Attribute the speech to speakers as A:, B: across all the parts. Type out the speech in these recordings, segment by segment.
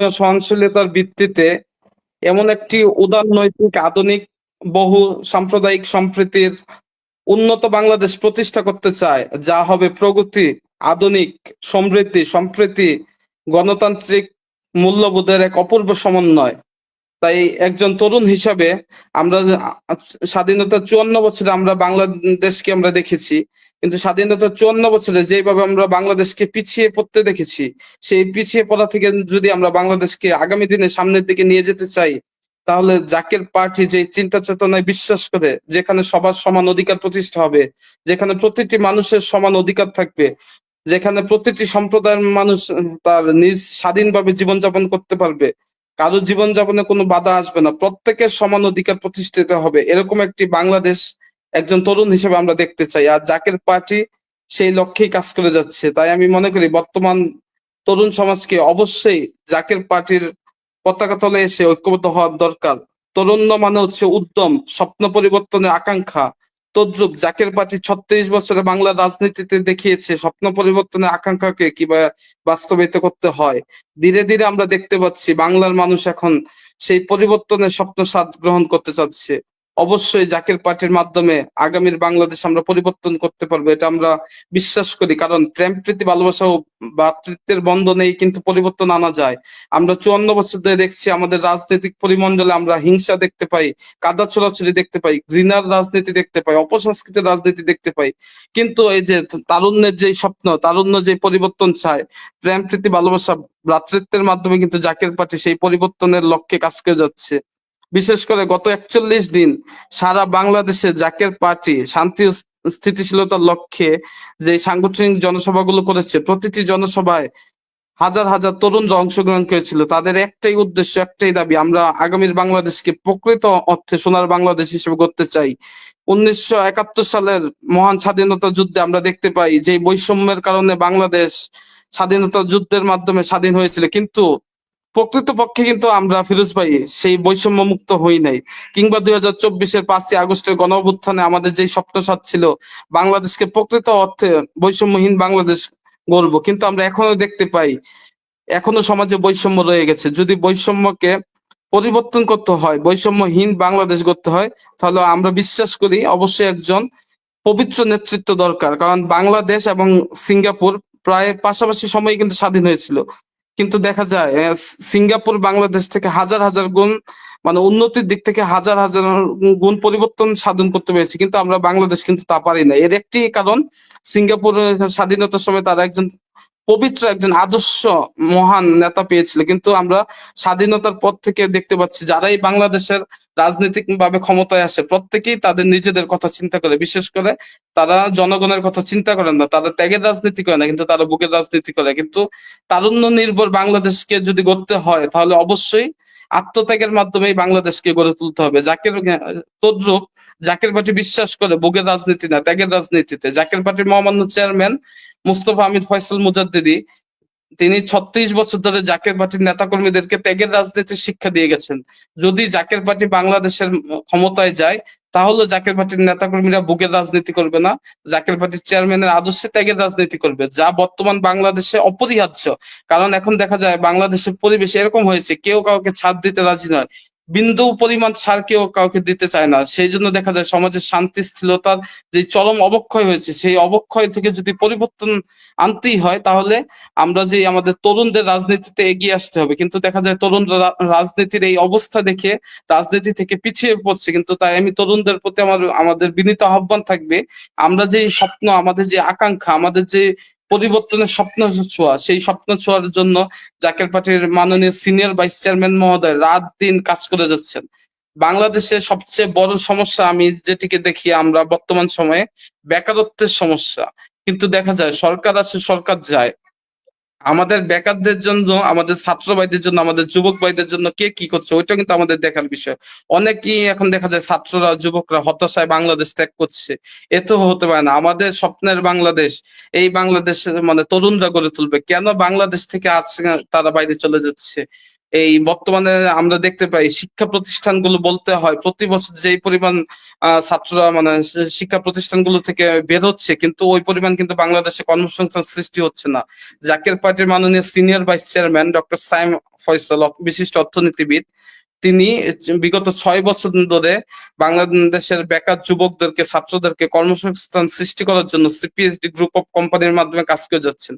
A: সহনশীলতার ভিত্তিতে এমন একটি উদার নৈতিক, আধুনিক, বহু সাম্প্রদায়িক সম্প্রীতির উন্নত বাংলাদেশ প্রতিষ্ঠা করতে চায়, যা হবে প্রগতি, আধুনিক, সমৃদ্ধি, সম্প্রীতি, গণতান্ত্রিক মূল্যবোধের এক অপূর্ব সমন্বয়। তাই একজন তরুণ হিসাবে আমরা স্বাধীনতা চুয়ান্ন বছরে আমরা বাংলাদেশকে আমরা দেখেছি, কিন্তু স্বাধীনতা চুয়ান্ন বছরে যেভাবে আমরা বাংলাদেশকে পিছিয়ে পড়তে দেখেছি, সেই পিছিয়ে পড়া থেকে যদি আমরা বাংলাদেশকে আগামী দিনে সামনের দিকে নিয়ে যেতে চাই, তাহলে জাকের পার্টি যে চিন্তা চেতনায় বিশ্বাস করে, যেখানে সবার সমান অধিকার প্রতিষ্ঠা হবে, যেখানে প্রতিটি মানুষের সমান অধিকার থাকবে, যেখানে প্রতিটি সম্প্রদায়ের মানুষ তার নিজ স্বাধীনভাবে জীবনযাপন করতে পারবে কারও জীবনযাপনে কোনো বাধা আসবে না। প্রত্যেকের সমান অধিকার প্রতিষ্ঠিত হবে। এরকম একটি বাংলাদেশ একজন তরুণ হিসেবে আমরা দেখতে চাই। আর জাকের পার্টি সেই লক্ষ্যেই কাজ করে যাচ্ছে। তাই আমি মনে করি বর্তমান তরুণ সমাজকে অবশ্যই জাকের পার্টির পতাকা তলে এসে ঐক্যবদ্ধ হওয়ার দরকার। তরুণ মানে হচ্ছে উদ্যম, স্বপ্ন পরিবর্তনের আকাঙ্ক্ষা। তদ্রুপ জাকের পার্টি ছত্রিশ বছরে বাংলার রাজনীতিতে দেখিয়েছে স্বপ্ন পরিবর্তনের আকাঙ্ক্ষাকে কিবা বাস্তবায়িত করতে হয়। ধীরে ধীরে আমরা দেখতে পাচ্ছি বাংলার মানুষ এখন সেই পরিবর্তনের স্বপ্ন স্বাদ গ্রহণ করতে চাচ্ছে। অবশ্যই জাকের পার্টির মাধ্যমে আগামীর বাংলাদেশ আমরা পরিবর্তন করতে পারব, এটা আমরা বিশ্বাস করি। কারণ প্রেম, প্রীতি, ভালোবাসা ও ভ্রাতৃত্বের বন্ধনেই কিন্তু পরিবর্তন আনা যায়। আমরা চুয়ান্ন বছর ধরে দেখছি আমাদের রাজনৈতিক পরিমণ্ডলে আমরা হিংসা দেখতে পাই, কাদা ছোড়াছুড়ি দেখতে পাই, ঘৃণার রাজনীতি দেখতে পাই, অপসংস্কৃতির রাজনীতি দেখতে পাই। কিন্তু এই যে তারুণ্যের যে স্বপ্ন, তারুণ্য যে পরিবর্তন চায়, প্রেম, প্রীতি, ভালোবাসা ভ্রাতৃত্বের মাধ্যমে কিন্তু জাকের পার্টি সেই পরিবর্তনের লক্ষ্যে কাজ করে যাচ্ছে। বিশেষ করে গত একচল্লিশ দিন সারা বাংলাদেশে জাকের পার্টি শান্তি স্থিতিশীলতার লক্ষ্যে যে সাংগঠনিক জনসভাগুলো করেছে, প্রতিটি জনসভায় হাজার হাজার তরুণরা অংশগ্রহণ করেছিল। তাদের একটাই উদ্দেশ্য, একটাই দাবি, আমরা আগামীর বাংলাদেশকে প্রকৃত অর্থে সোনার বাংলাদেশ হিসেবে করতে চাই। উনিশশো একাত্তর সালের মহান স্বাধীনতা যুদ্ধে আমরা দেখতে পাই যে বৈষম্যের কারণে বাংলাদেশ স্বাধীনতা যুদ্ধের মাধ্যমে স্বাধীন হয়েছিল। কিন্তু প্রকৃত পক্ষে কিন্তু আমরা ফিরোজ ভাই সেই বৈষম্য মুক্ত হই নাই। কিংবা দুই হাজার চব্বিশের পাঁচই আগস্টের গণ অভ্যুত্থানে আমাদের যেই স্বপ্নসাদ ছিল, বাংলাদেশকে প্রকৃত অর্থে বৈষম্যহীন বাংলাদেশ গড়বো। কিন্তু আমরা এখনও দেখতে পাই, এখনও সমাজে বৈষম্য রয়ে গেছে। যদি বৈষম্যকে পরিবর্তন করতে হয়, বৈষম্যহীন বাংলাদেশ করতে হয়, তাহলে আমরা বিশ্বাস করি অবশ্যই একজন পবিত্র নেতৃত্ব দরকার। কারণ বাংলাদেশ এবং সিঙ্গাপুর প্রায় পাশাপাশি সময়ে কিন্তু স্বাধীন হয়েছিল। কিন্তু দেখা যায় সিঙ্গাপুর, বাংলাদেশ থেকে হাজার হাজার গুণ মানে উন্নতির দিক থেকে হাজার হাজার গুণ পরিবর্তন সাধন করতে পেরেছি। কিন্তু আমরা বাংলাদেশ কিন্তু তা পারি না। এর একটি কারণ সিঙ্গাপুর স্বাধীনতার সময় তারা একজন পবিত্র একজন আদর্শ, মহান নেতা পেয়েছিল। কিন্তু আমরা স্বাধীনতার পর থেকে দেখতে পাচ্ছি, যারাই বাংলাদেশের রাজনৈতিক ভাবে ক্ষমতায় আসে, প্রত্যেকেই তাদের নিজেদের কথা চিন্তা করে। বিশেষ করে তারা জনগণের কথা চিন্তা করেন না। তারা ত্যাগের রাজনীতি করে না, কিন্তু তারা বুকের রাজনীতি করে। কিন্তু তারুণ্য নির্ভর বাংলাদেশকে যদি গড়তে হয়, তাহলে অবশ্যই আত্মত্যাগের মাধ্যমেই বাংলাদেশকে গড়ে তুলতে হবে। জাকের তদ্রুপ জাকের পার্টি বিশ্বাস করে, বুকের রাজনীতি না, ত্যাগের রাজনীতিতে। জাকের পার্টির মহামান্য চেয়ারম্যান মুস্তফা আমির ফয়সাল মুজাদ্দিদি, তিনি ছত্রিশ বছর ধরে জাকের পার্টির নেতাকর্মীদেরকে ত্যাগের রাজনীতির শিক্ষা দিয়ে গেছেন। যদি জাকের পার্টি বাংলাদেশের ক্ষমতায় যায়, তাহলে জাকের পার্টির নেতাকর্মীরা বুকের রাজনীতি করবে না। জাকের পার্টির চেয়ারম্যানের আদর্শে ত্যাগের রাজনীতি করবে, যা বর্তমান বাংলাদেশে অপরিহার্য। কারণ এখন দেখা যায়, বাংলাদেশের পরিবেশ এরকম হয়েছে, কেউ কাউকে ছাড় দিতে রাজি নয়। বিন্দু পরিমাণ সার কেউ কাউকে দিতে চায় না। সেই জন্য দেখা যায় সমাজের শান্তি, স্থিরতার যে চরম অবক্ষয় হয়েছে, সেই অবক্ষয় থেকে যদি পরিবর্তন আনতেই হয়, তাহলে আমরা যে আমাদের তরুণদের রাজনীতিতে এগিয়ে আসতে হবে। কিন্তু দেখা যায় তরুণরা রাজনীতির এই অবস্থা দেখে রাজনীতি থেকে পিছিয়ে পড়ছে। কিন্তু তাই আমি তরুণদের প্রতি আমার, আমাদের বিনীত আহ্বান থাকবে, আমরা যে স্বপ্ন, আমাদের যে আকাঙ্ক্ষা, আমাদের যে পরিবর্তনের স্বপ্ন ছোঁয়া। সেই স্বপ্ন ছোঁয়ার জন্য জাকের পার্টির মাননীয় সিনিয়র ভাইস চেয়ারম্যান মহোদয় রাত দিন কাজ করে যাচ্ছেন। বাংলাদেশের সবচেয়ে বড় সমস্যা আমি যেটিকে দেখি আমরা বর্তমান সময়ে, বেকারত্বের সমস্যা। কিন্তু দেখা যায়, সরকার আসে সরকার যায়। আমাদের বেকারদের জন্য, আমাদের ছাত্র ভাইদের জন্য, আমাদের যুবক ভাইদের জন্য কে কি করছে ওইটা কিন্তু আমাদের দেখার বিষয়। অনেকেই এখন দেখা যায় ছাত্ররা, যুবকরা হতাশায় বাংলাদেশ ত্যাগ করছে। এ তো হতে পারে না। আমাদের স্বপ্নের বাংলাদেশ, এই বাংলাদেশের মানে তরুণরা গড়ে তুলবে। কেন বাংলাদেশ থেকে আজ তারা বাইরে চলে যাচ্ছে? এই বর্তমানে আমরা দেখতে পাই শিক্ষা প্রতিষ্ঠানগুলো বলতে হয় প্রতি বছর যেই পরিমাণ ছাত্ররা মানে শিক্ষা প্রতিষ্ঠানগুলো থেকে বের হচ্ছে কিন্তু ওই পরিমাণ কিন্তু বাংলাদেশে কর্মসংস্থান সৃষ্টি হচ্ছে না। জাকের পার্টির মাননীয় senior vice chairman doctor Saim Faisal বিশিষ্ট অর্থনীতিবিদ, তিনি বিগত ছয় বছর ধরে বাংলাদেশের বেকার যুবকদেরকে, ছাত্রদেরকে কর্মসংস্থান সৃষ্টি করার জন্য সিপিএসডি গ্রুপ অফ কোম্পানির মাধ্যমে কাজ করে যাচ্ছেন।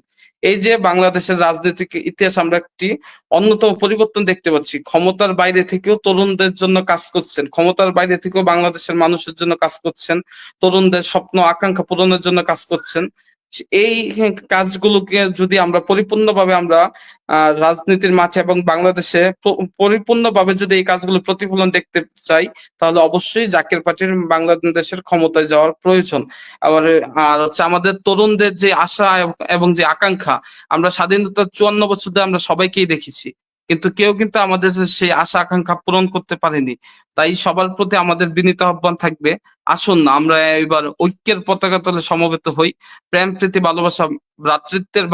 A: এই যে বাংলাদেশের রাজনৈতিক ইতিহাস আমরা একটি অন্যতম পরিবর্তন দেখতে পাচ্ছি। ক্ষমতার বাইরে থেকেও তরুণদের জন্য কাজ করছেন। ক্ষমতার বাইরে থেকেও বাংলাদেশের মানুষের জন্য কাজ করছেন। তরুণদের স্বপ্ন, আকাঙ্ক্ষা পূরণের জন্য কাজ করছেন। এই কাজগুলোকে যদি আমরা পরিপূর্ণভাবে আমরা রাজনীতির মাঠে এবং বাংলাদেশে পরিপূর্ণভাবে যদি এই কাজগুলো প্রতিফলন দেখতে চাই, তাহলে অবশ্যই জাকের পার্টির বাংলাদেশের ক্ষমতায় যাওয়ার প্রয়োজন। আবার, আর হচ্ছে আমাদের তরুণদের যে আশা এবং যে আকাঙ্ক্ষা, আমরা স্বাধীনতার চুয়ান্ন বছর ধরে আমরা সবাইকেই দেখেছি। কিন্তু কেউ কিন্তু আমাদের সেই আশা, আকাঙ্ক্ষা পূরণ করতে পারেনি। তাই সবার প্রতি আমাদের বিনীত আহ্বান থাকবে, আসুন আমরা এবার ঐক্যের পতাকা তলে সমবেত হই, প্রেম, প্রীতি, ভালোবাসা, ভ্রাতৃত্বের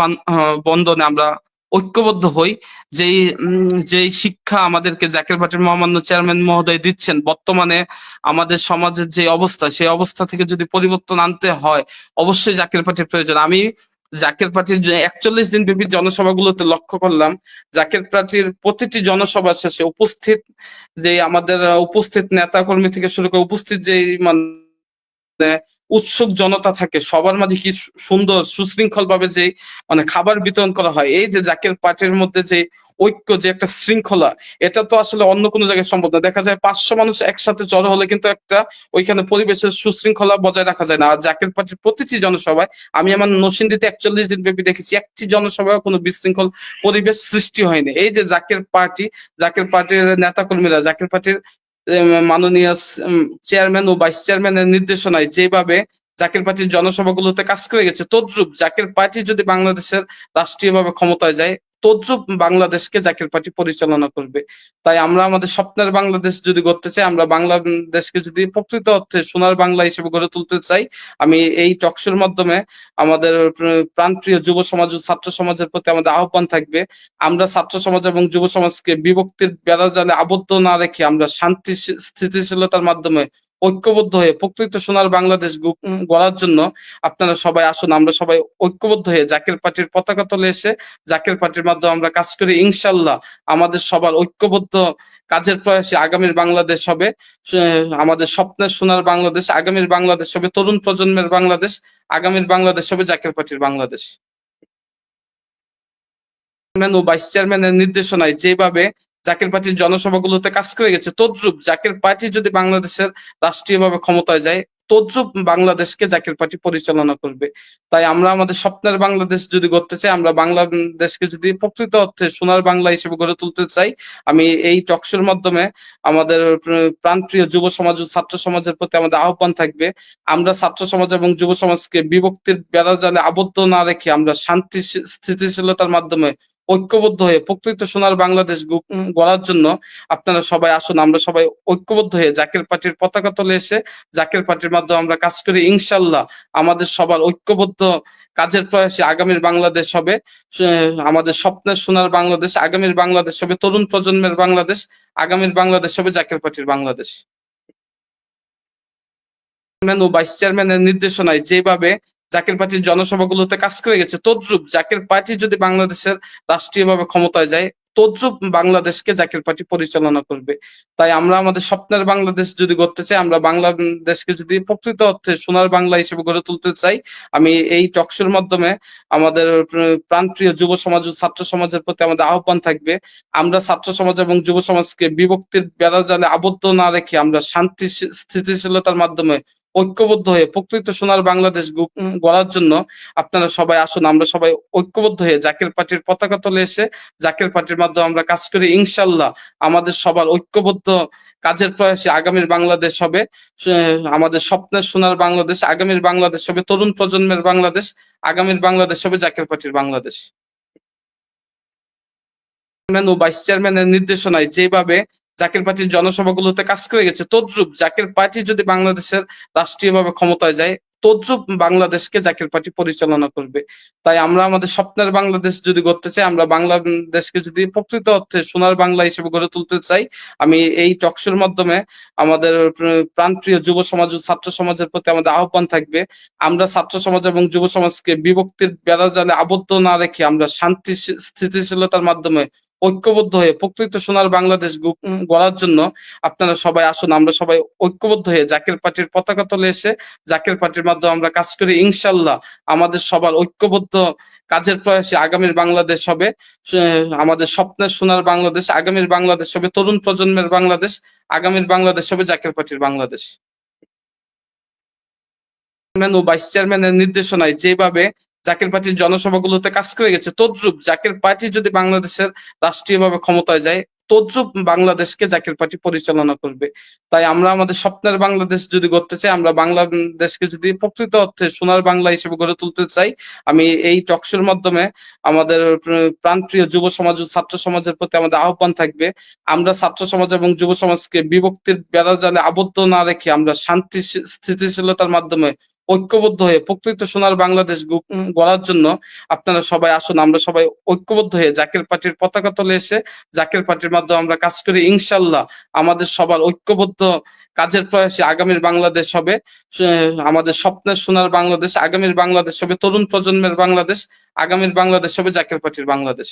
A: বন্ধনে আমরা ঐক্যবদ্ধ হই। যেই যেই শিক্ষা আমাদেরকে জাকের পার্টির মহামান্য চেয়ারম্যান মহোদয় দিচ্ছেন, বর্তমানে আমাদের সমাজের যে অবস্থা, সেই অবস্থা থেকে যদি পরিবর্তন আনতে হয়, অবশ্যই জাকের পার্টির প্রয়োজন। আমি জাকের প্রার্থীর একচল্লিশ দিন ব্যাপী জনসভাগুলোতে লক্ষ্য করলাম, জাকের প্রার্থীর প্রতিটি জনসভা শেষে উপস্থিত যে আমাদের, উপস্থিত নেতাকর্মী থেকে শুরু করে উপস্থিত যে মানে উৎসুক জনতা থাকে, সবার মাঝে কি সুন্দর সুশৃঙ্খল ভাবে যে মানে খাবার বিতরণ করা হয়, এই যে জাকের পার্টির মধ্যে যে ঐক্য, যে একটা শৃঙ্খলা, এটা তো আসলে অন্য কোনো জায়গায় সম্ভব না। দেখা যায় পাঁচশো মানুষ একসাথে জড়ো হলে কিন্তু একটা ওইখানে পরিবেশের সুশৃঙ্খলা বজায় রাখা যায় না। আর জাকের পার্টির প্রতিটি জনসভায়, আমি আমার নসিন্দিতে একচল্লিশ দিন ব্যাপী দেখেছি, একটি জনসভায় কোনো বিশৃঙ্খল পরিবেশ সৃষ্টি হয়নি। এই যে জাকের পার্টি, জাকের পার্টির নেতা কর্মীরা জাকের পার্টির মাননীয় চেয়ারম্যান ও ভাইস চেয়ারম্যানের নির্দেশনায় যেভাবে জাকের পার্টির জনসভাগুলোতে কাজ করে গেছে, তদ্রুপ জাকের পার্টি যদি বাংলাদেশের রাষ্ট্রীয়ভাবে ক্ষমতায় যায় তদ্রুপ বাংলাদেশকে জাকের পার্টি পরিচালনা করবে। তাই আমরা আমাদের স্বপ্নের বাংলাদেশ যদি গড়তে চাই, আমরা বাংলাদেশকে যদি প্রকৃত অর্থে সোনার বাংলা হিসেবে গড়ে তুলতে চাই, আমি এই টকশোর মাধ্যমে আমাদের প্র- প্রাণপ্রিয় যুব সমাজ ও ছাত্র সমাজের প্রতি আমাদের আহ্বান থাকবে। আমরা ছাত্র সমাজ এবং যুব সমাজকে বিভক্তির বেড়াজালে আবদ্ধ না রেখে আমরা শান্তি, স্থিতিশীলতার মাধ্যমে ঐক্যবদ্ধ হয়ে প্রকৃত সোনার বাংলাদেশ গড়ার জন্য আপনারা সবাই আসুন, আমরা সবাই ঐক্যবদ্ধ হয়ে জাকের পার্টির পতাকা তলে এসে জাকের পার্টির মাধ্যমে আমরা কাজ করি। ইনশাল্লাহ আমাদের সবার ঐক্যবদ্ধ কাজের প্রয়াসে আগামীর বাংলাদেশ হবে। আমাদের স্বপ্নের সোনার বাংলাদেশ, আগামীর বাংলাদেশ হবে। তরুণ প্রজন্মের বাংলাদেশ, আগামীর বাংলাদেশ হবে জাকের পার্টির বাংলাদেশ। ও ভাইস চেয়ারম্যানের নির্দেশনায় যেভাবে জাকের পার্টির জনসভাগুলোতে কাজ করে গেছে। তদ্রুপ জাকের পার্টি যদি বাংলাদেশের রাষ্ট্রীয়ভাবে ক্ষমতায় যায়, তদ্রুপ বাংলাদেশকে জাকের পার্টি পরিচালনা করবে। তাই আমরা আমাদের স্বপ্নের বাংলাদেশ যদি গড়তে চাই, আমরা বাংলাদেশকে যদি প্রকৃত অর্থে সোনার বাংলা হিসেবে গড়ে তুলতে চাই, আমি এই টকশোর মাধ্যমে আমাদের প্র- প্রাণপ্রিয় যুব সমাজ ও ছাত্র সমাজের প্রতি আমাদের আহ্বান থাকবে। আমরা ছাত্র সমাজ এবং যুব সমাজকে বিভক্তির বেড়াজালে আবদ্ধ না রেখে আমরা শান্তি, স্থিতিশীলতার মাধ্যমে ঐক্যবদ্ধ হয়ে প্রকৃত সোনার বাংলাদেশ গড়ার জন্য আপনারা সবাই আসুন, আমরা সবাই ঐক্যবদ্ধ হয়ে জাকের পার্টির পতাকা তলে এসে জাকের পার্টির মাধ্যমে আমরা কাজ করি। ইনশাল্লাহ আমাদের সবার ঐক্যবদ্ধ কাজের প্রয়াসে আগামীর বাংলাদেশ হবে। আমাদের স্বপ্নের সোনার বাংলাদেশ আগামীর বাংলাদেশ হবে। তরুণ প্রজন্মের বাংলাদেশ আগামীর বাংলাদেশ হবে জাকের পার্টির বাংলাদেশ। ও ভাইস চেয়ারম্যানের নির্দেশনায় যেভাবে জাকের পার্টির জনসভাগুলোতে কাজ করে গেছে। তদ্রুপ জাকের পার্টি যদি বাংলাদেশের রাষ্ট্রীয়ভাবে ক্ষমতায় যায়, তদ্রুপ বাংলাদেশকে জাকের পার্টি পরিচালনা করবে। তাই আমরা আমাদের স্বপ্নের বাংলাদেশ যদি গড়তে চাই, আমরা বাংলাদেশকে যদি প্রকৃত অর্থে সোনার বাংলা হিসেবে গড়ে তুলতে চাই, আমি এই টকশোর মাধ্যমে আমাদের প্র- প্রাণপ্রিয় যুব সমাজ ও ছাত্র সমাজের প্রতি আমাদের আহ্বান থাকবে। আমরা ছাত্র সমাজ এবং যুব সমাজকে বিভক্তির বেড়াজালে আবদ্ধ না রেখে আমরা শান্তি, স্থিতিশীলতার মাধ্যমে ঐক্যবদ্ধ হয়ে প্রকৃত সোনার বাংলাদেশ গড়ার জন্য আপনারা সবাই আসুন, আমরা সবাই ঐক্যবদ্ধ হয়ে জাকের পার্টির পতাকা তলে এসে জাকের পার্টির মাধ্যমে আমরা কাজ করি। ইনশাল্লাহ আমাদের সবার ঐক্যবদ্ধ কাজের প্রয়াসে আগামীর বাংলাদেশ হবে। আমাদের স্বপ্নের সোনার বাংলাদেশ, আগামীর বাংলাদেশ হবে। তরুণ প্রজন্মের বাংলাদেশ, আগামীর বাংলাদেশ হবে জাকের পার্টির বাংলাদেশ। ও ভাইস চেয়ারম্যানের নির্দেশনায় যেভাবে জাকের পার্টির জনসভাগুলোতে কাজ করে গেছে। তদ্রুপ জাকের পার্টি যদি বাংলাদেশের রাষ্ট্রীয়ভাবে ক্ষমতায় যায়, তদ্রুপ বাংলাদেশকে জাকের পার্টি পরিচালনা করবে। তাই আমরা আমাদের স্বপ্নের বাংলাদেশ যদি গড়তে চাই, আমরা বাংলাদেশকে যদি প্রকৃত অর্থে সোনার বাংলা হিসেবে গড়ে তুলতে চাই, আমি এই টকশোর মাধ্যমে আমাদের প্র- প্রাণপ্রিয় যুব সমাজ ও ছাত্র সমাজের প্রতি আমাদের আহ্বান থাকবে। আমরা ছাত্র সমাজ এবং যুব সমাজকে বিভক্তির বেড়াজালে আবদ্ধ না রেখে আমরা শান্তি, স্থিতিশীলতার মাধ্যমে ঐক্যবদ্ধ হয়ে প্রকৃত সোনার বাংলাদেশ গড়ার জন্য আপনারা সবাই আসুন, আমরা সবাই ঐক্যবদ্ধ হয়ে জাকের পার্টির পতাকা তলে এসে জাকের পার্টির মাধ্যমে আমরা কাজ করি। ইনশাল্লাহ আমাদের সবার ঐক্যবদ্ধ কাজের প্রয়াসে আগামীর বাংলাদেশ হবে। আমাদের স্বপ্নের সোনার বাংলাদেশ, আগামীর বাংলাদেশ হবে। তরুণ প্রজন্মের বাংলাদেশ, আগামীর বাংলাদেশ হবে জাকের পার্টির বাংলাদেশ। ও ভাইস চেয়ারম্যানের নির্দেশনায় যেভাবে জাকের পার্টির জনসভাগুলোতে কাজ করে গেছে। তদ্রুপ জাকের পার্টি যদি বাংলাদেশের রাষ্ট্রীয়ভাবে ক্ষমতায় যায়, তদ্রুপ বাংলাদেশকে জাকের পার্টি পরিচালনা করবে। তাই আমরা আমাদের স্বপ্নের বাংলাদেশ যদি গড়তে চাই, আমরা বাংলাদেশকে যদি প্রকৃত অর্থে সোনার বাংলা হিসেবে গড়ে তুলতে চাই, আমি এই টকশোর মাধ্যমে আমাদের প্র- প্রাণপ্রিয় যুব সমাজ ও ছাত্র সমাজের প্রতি আমাদের আহ্বান থাকবে। আমরা ছাত্র সমাজ এবং যুব সমাজকে বিভক্তির বেড়াজালে আবদ্ধ না রেখে আমরা শান্তি, স্থিতিশীলতার মাধ্যমে ঐক্যবদ্ধ হয়ে প্রকৃত সোনার বাংলাদেশ গড়ার জন্য আপনারা সবাই আসুন, আমরা সবাই ঐক্যবদ্ধ হয়ে জাকের পার্টির পতাকা তলে এসে জাকের পার্টির মাধ্যমে আমরা কাজ করি। ইনশাল্লাহ আমাদের সবার ঐক্যবদ্ধ কাজের প্রয়াসে আগামীর বাংলাদেশ হবে। আমাদের স্বপ্নের সোনার বাংলাদেশ, আগামীর বাংলাদেশ হবে, তরুণ প্রজন্মের বাংলাদেশ, আগামীর বাংলাদেশ হবে জাকের পার্টির বাংলাদেশ।